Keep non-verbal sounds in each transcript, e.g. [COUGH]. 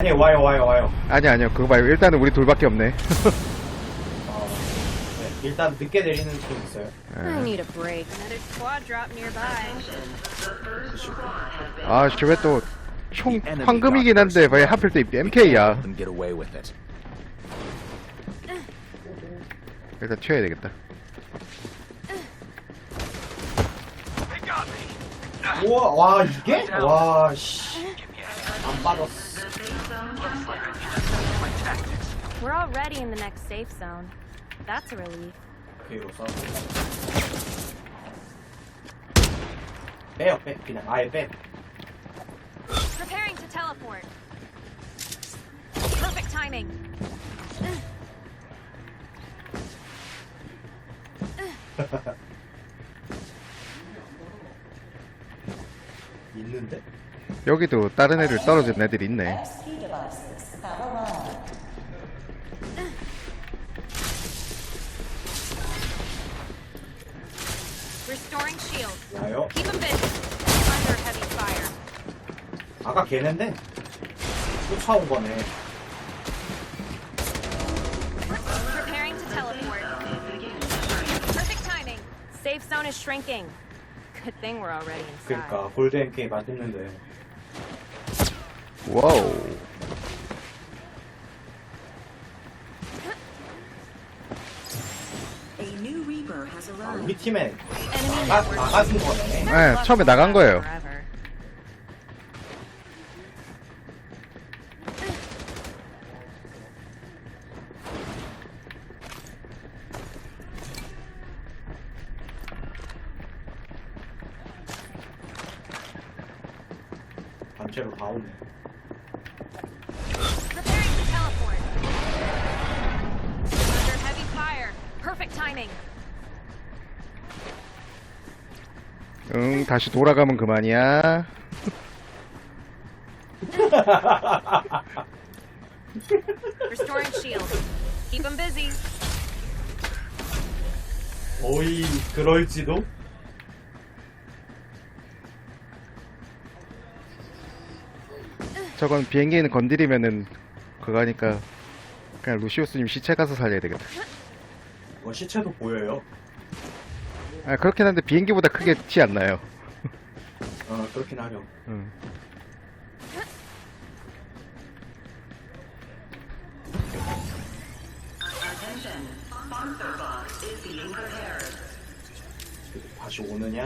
아니 와요 와요 와요. 아니 아니요. 그거 말고 일단은 우리 둘밖에 없네. 어, 네, 일단 늦게 내리는 좀 있어요. I need a break. Another squad drop nearby. 아씨 왜또 총 황금이긴 한데 왜 하필 또 MK야? Let them get away with it. 일단 튀어야 되겠다. 우와 와 이게? 와씨안 빠졌어 We're already in the next safe zone. That's a relief. 뒤로 쏴 빼요 빼 그냥 아예 빼 Preparing to teleport. Perfect timing. [LAUGHS] 있는데? 여기도 다른 애들 떨어진 애들 있네 fire. 아까 걔네인데? 쫓아온 거네 Preparing to teleport. Perfect timing. Safe zone is shrinking. Good thing we're already inside. 그니까 골드 MK 맞았는데 와우 A new Reaper has 아, arrived. 우리 팀에 Enemy 나가. 나가준 거네 네 처음에 나간 거예요 Forever. 단체로 다 오네 timing. 응 다시 돌아가면 그만이야 Restoring shield. Keep them busy. 거의 그럴지도? 저건 비행기는 건드리면은 그거니까 그냥 루시우스님 시체 가서 살려야 되겠다 뭐 시체도 보여요 아 그렇긴 한데 비행기보다 크게 티안 나요 어 그렇긴 하죠 응. Prepared. 다시 오느냐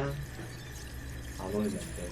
안 오느냐인데